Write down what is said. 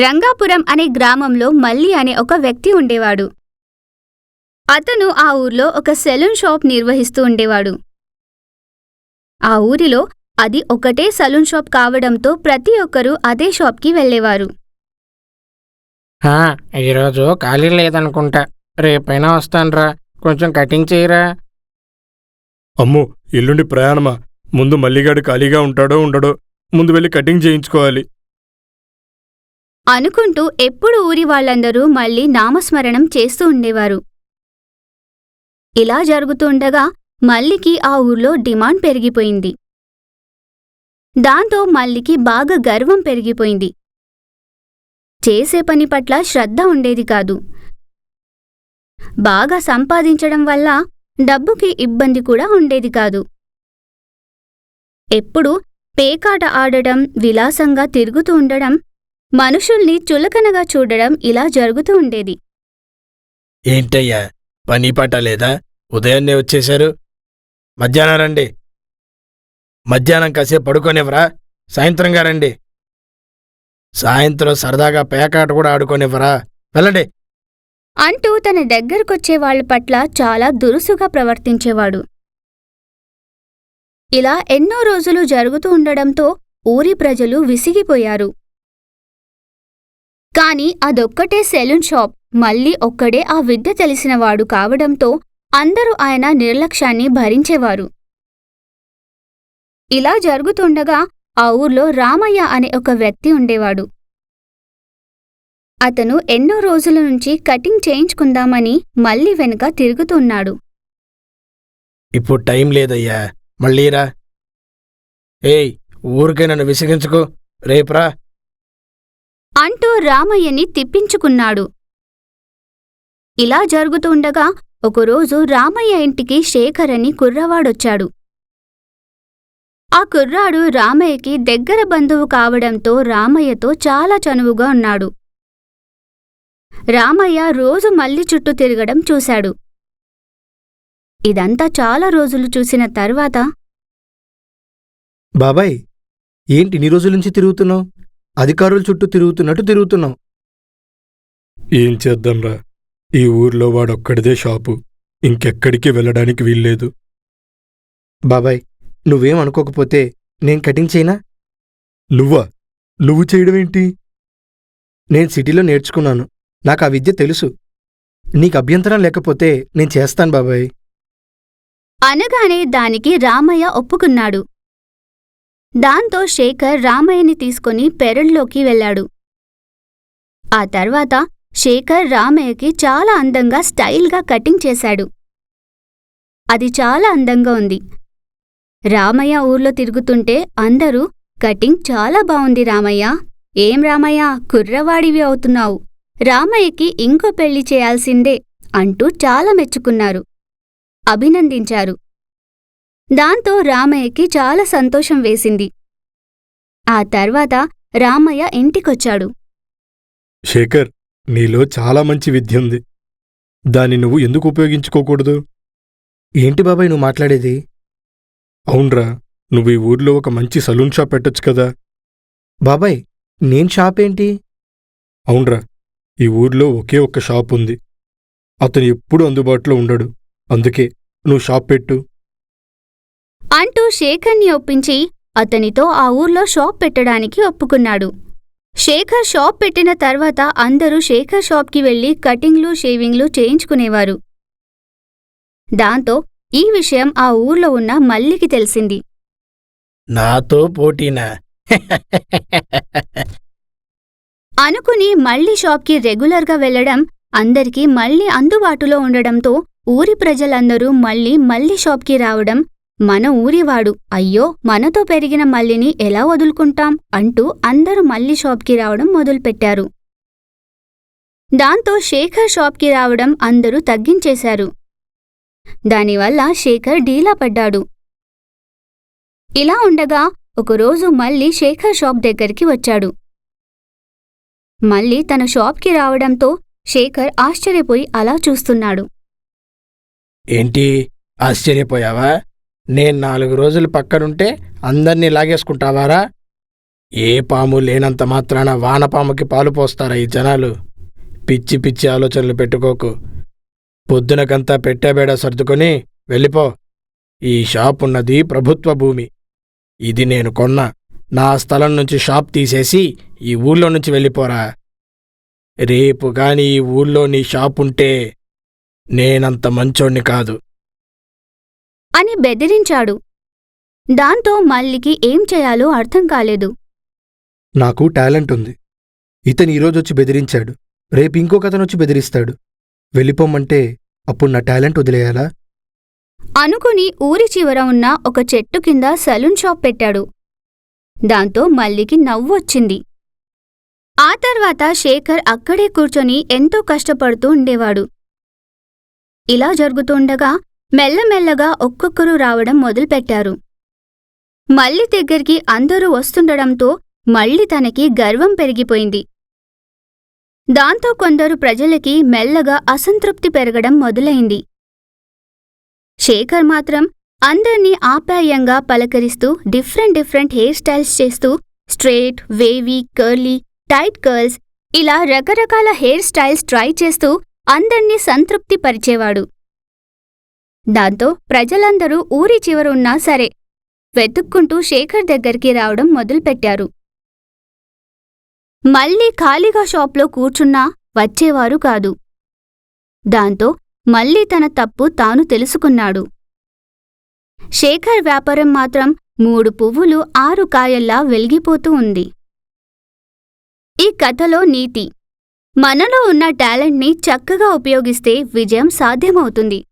రంగాపురం అనే గ్రామంలో మల్లి అనే ఒక వ్యక్తి ఉండేవాడు. అతను ఆ ఊర్లో ఒక సెలూన్ షాప్ నిర్వహిస్తూ ఉండేవాడు. ఆ ఊరిలో అది ఒకటే సలూన్ షాప్ కావడంతో ప్రతి ఒక్కరూ అదే షాప్కి వెళ్ళేవారు. హా, ఈరోజు ఖాళీ లేదనుకుంటా. రేపైనా వస్తానురా. కొంచెం కటింగ్ చేయరా? అమ్మో ఎల్లుండి ప్రయాణమా? ముందు మల్లిగాడు ఖాళీగా ఉంటాడో ఉండడో ముందు వెళ్ళి కటింగ్ చేయించుకోవాలి. అనుకుంటూ ఎప్పుడు ఊరి వాళ్ళందరూ మళ్ళీ నామస్మరణం చేస్తూ ఉండేవారు. ఇలా జరుగుతుండగా మల్లికి ఆ ఊర్లో డిమాండ్ పెరిగిపోయింది. దాంతో మల్లికి బాగా గర్వం పెరిగిపోయింది. చేసే పని పట్ల శ్రద్ధ ఉండేది కాదు. బాగా సంపాదించడం వల్ల డబ్బుకి ఇబ్బంది కూడా ఉండేది కాదు. ఎప్పుడు పేకాట ఆడడం విలాసంగా తిరుగుతూ ఉండడం మనుషుల్ని చులకనగా చూడడం ఇలా జరుగుతూ ఉండేది. ఏంటయ్యా? పని పాట లేదా? ఉదయాన్నే వచ్చేశారు. మధ్యాహ్నం రండి. మధ్యాహ్నం కాసేపు పడుకోనివ్వరా? సాయంత్రంగా రండి. సాయంత్రం సరదాగా పేకాట కూడా ఆడుకోనివ్వరా? వెళ్ళండి. అంటూ తన దగ్గరకొచ్చే వాళ్ళ పట్ల చాలా దురుసుగా ప్రవర్తించేవాడు. ఇలా ఎన్నో రోజులు జరుగుతూ ఉండడంతో ఊరి ప్రజలు విసిగిపోయారు. కాని అదొక్కటే సెలూన్ షాప్. మళ్ళీ ఒక్కడే ఆ విద్య తెలిసినవాడు కావడంతో అందరూ ఆయన నిర్లక్ష్యాన్ని భరించేవారు. ఇలా జరుగుతుండగా ఆ ఊర్లో రామయ్య అనే ఒక వ్యక్తి ఉండేవాడు. అతను ఎన్నో రోజుల నుంచి కటింగ్ చేయించుకుందామని మళ్ళీ వెనుక తిరుగుతున్నాడు ఇప్పుడు టైం లేదయ్యా. మళ్ళీరా ఏయ్ ఊరికే నన్ను విసిగించుకో. రేపురా అంటూ రామయ్యని తిప్పించుకున్నాడు. ఇలా జరుగుతుండగా ఒకరోజు రామయ్య ఇంటికి శేఖర్ అని కుర్రవాడొచ్చాడు. ఆ కుర్రాడు రామయ్యకి దగ్గర బంధువు కావడంతో రామయ్యతో చాలా చనువుగా ఉన్నాడు. రామయ్య రోజు మళ్ళీ చుట్టూ తిరగడం చూశాడు. ఇదంతా చాలా రోజులు చూసిన తర్వాత బాబాయ్ ఏంటి ఇన్ని రోజుల నుంచి తిరుగుతున్నావు? అధికారుల చుట్టూ తిరుగుతున్నట్టు తిరుగుతున్నావు ఏం చేద్దాంరా? ఈ ఊర్లో వాడొక్కడిదే షాపు. ఇంకెక్కడికి వెళ్ళడానికి వీల్లేదు. బాబాయ్ నువ్వేం అనుకోకపోతే నేను కటింగ్ చేయనా? నువ్వా? నువ్వు చేయడమేంటి? నేను సిటీలో నేర్చుకున్నాను. నాకు ఆ విద్య తెలుసు. నీకు అభ్యంతరం లేకపోతే నేను చేస్తాను బాబాయ్. అనగానే దానికి రామయ్య ఒప్పుకున్నాడు. దాంతో శేఖర్ రామయ్యని తీసుకుని పెరడ్లోకి వెళ్ళాడు. ఆ తర్వాత శేఖర్ రామయ్యకి చాలా అందంగా స్టైల్గా కటింగ్ చేశాడు. అది చాలా అందంగా ఉంది. రామయ్య ఊర్లో తిరుగుతుంటే అందరూ కటింగ్ చాలా బావుంది రామయ్య. ఏం రామయ్య కుర్రవాడివి అవుతున్నావు. రామయ్యకి ఇంకో పెళ్ళి చేయాల్సిందే అంటూ చాలా మెచ్చుకున్నారు. అభినందించారు. దాంతో రామయ్యకి చాలా సంతోషం వేసింది. ఆ తర్వాత రామయ్య ఇంటికొచ్చాడు. శేఖర్ నీలో చాలా మంచి విద్య ఉంది. దాన్ని నువ్వు ఎందుకు ఉపయోగించుకోకూడదు? ఏంటి బాబాయ్ నువ్వు మాట్లాడేది? అవునరా నువ్వు ఈ ఊర్లో ఒక మంచి సలూన్ షాప్ పెట్టొచ్చు కదా. బాబాయ్ నేను షాప్ ఏంటి? అవునరా ఈ ఊర్లో ఒకే ఒక్క షాప్ ఉంది. అతను ఎప్పుడూ అందుబాటులో ఉండడు. అందుకే నువ్వు షాప్ పెట్టు. అంటూ శేఖర్ని ఒప్పించి అతనితో ఆ ఊర్లో షాప్ పెట్టడానికి ఒప్పుకున్నాడు. శేఖర్ షాప్ పెట్టిన తర్వాత అందరూ శేఖర్ షాప్కి వెళ్ళి కటింగ్లు షేవింగ్లు చేయించుకునేవారు. దాంతో ఈ విషయం ఆ ఊర్లో ఉన్న మల్లికి తెలిసింది. నాతో పోటీనా? అనుకుని మళ్ళీ షాప్కి రెగ్యులర్గా వెళ్ళడం అందరికీ మళ్ళీ అందుబాటులో ఉండడంతో ఊరి ప్రజలందరూ మళ్ళీ మళ్ళీ షాప్కి రావడం మన ఊరివాడు అయ్యో మనతో పెరిగిన మల్లిని ఎలా వదులుకుంటాం? అంటూ అందరూ మళ్ళీ షాప్కి రావడం మొదలుపెట్టారు. దాంతో శేఖర్ షాప్కి రావడం అందరూ తగ్గించేశారు. దానివల్ల శేఖర్ డీలా పడ్డాడు. ఇలా ఉండగా ఒకరోజు మళ్ళీ శేఖర్ షాప్ దగ్గరికి వచ్చాడు. మళ్ళీ తన షాప్కి రావడంతో శేఖర్ ఆశ్చర్యపోయి అలా చూస్తున్నాడు. ఏంటి? ఆశ్చర్యపోయావా? నేను నాలుగు రోజులు పక్కనుంటే అందర్నీ లాగేసుకుంటావారా? ఏ పాము లేనంత మాత్రాన వానపాముకి పాలు పోస్తారా ఈ జనాలు? పిచ్చి పిచ్చి ఆలోచనలు పెట్టుకోకు. పొద్దునకంతా పెట్టాబేడ సర్దుకొని వెళ్ళిపో. ఈ షాప్ ఉన్నది ప్రభుత్వ భూమి. ఇది నేను కొన్నా. నా స్థలం నుంచి షాప్ తీసేసి ఈ ఊళ్ళో నుంచి వెళ్ళిపోరా. రేపు గాని ఈ ఊళ్ళో నీ షాప్ ఉంటే నేనంత మంచోణ్ణి కాదు. అని బెదిరించాడు. దాంతో మల్లికి ఏం చేయాలో అర్థం కాలేదు. నాకు టాలెంట్ ఉంది. ఇతను ఈరోజొచ్చి బెదిరించాడు. రేపు ఇంకొక అతను వచ్చి బెదిరిస్తాడు. వెళ్ళిపోమంటే అప్పుడు నా టాలెంట్ వదిలేయాలా? అనుకుని ఊరి చివర ఉన్న ఒక చెట్టు కింద సలూన్ షాప్ పెట్టాడు. దాంతో మల్లికి నవ్వొచ్చింది. ఆ తర్వాత శేఖర్ అక్కడే కూర్చొని ఎంతో కష్టపడుతూ ఉండేవాడు. ఇలా జరుగుతుండగా మెల్లమెల్లగా ఒక్కొక్కరు రావడం మొదలుపెట్టారు. మల్లి దగ్గరికి అందరూ వస్తుండడంతో మళ్ళీ తనకి గర్వం పెరిగిపోయింది. దాంతో కొందరు ప్రజలకి మెల్లగా అసంతృప్తి పెరగడం మొదలైంది. శేఖర్ మాత్రం అందర్నీ ఆప్యాయంగా పలకరిస్తూ డిఫరెంట్ డిఫరెంట్ హెయిర్ స్టైల్స్ చేస్తూ straight wavy curly tight curls ఇలా రకరకాల హెయిర్ స్టైల్స్ ట్రై చేస్తూ అందర్నీ సంతృప్తి పరిచేవాడు. దాంతో ప్రజలందరూ ఊరి చివరున్నా సరే వెతుక్కుంటూ శేఖర్ దగ్గరికి రావడం మొదలుపెట్టారు. మళ్ళీ ఖాళీగా షాప్లో కూర్చున్నా వచ్చేవారు కాదు. దాంతో మళ్ళీ తన తప్పు తాను తెలుసుకున్నాడు. శేఖర్ వ్యాపారం మాత్రం మూడు పువ్వులు ఆరు కాయల్లా వెలిగిపోతూ ఉంది. ఈ కథలో నీతి. మనలో ఉన్న టాలెంట్ని చక్కగా ఉపయోగిస్తే విజయం సాధ్యమవుతుంది.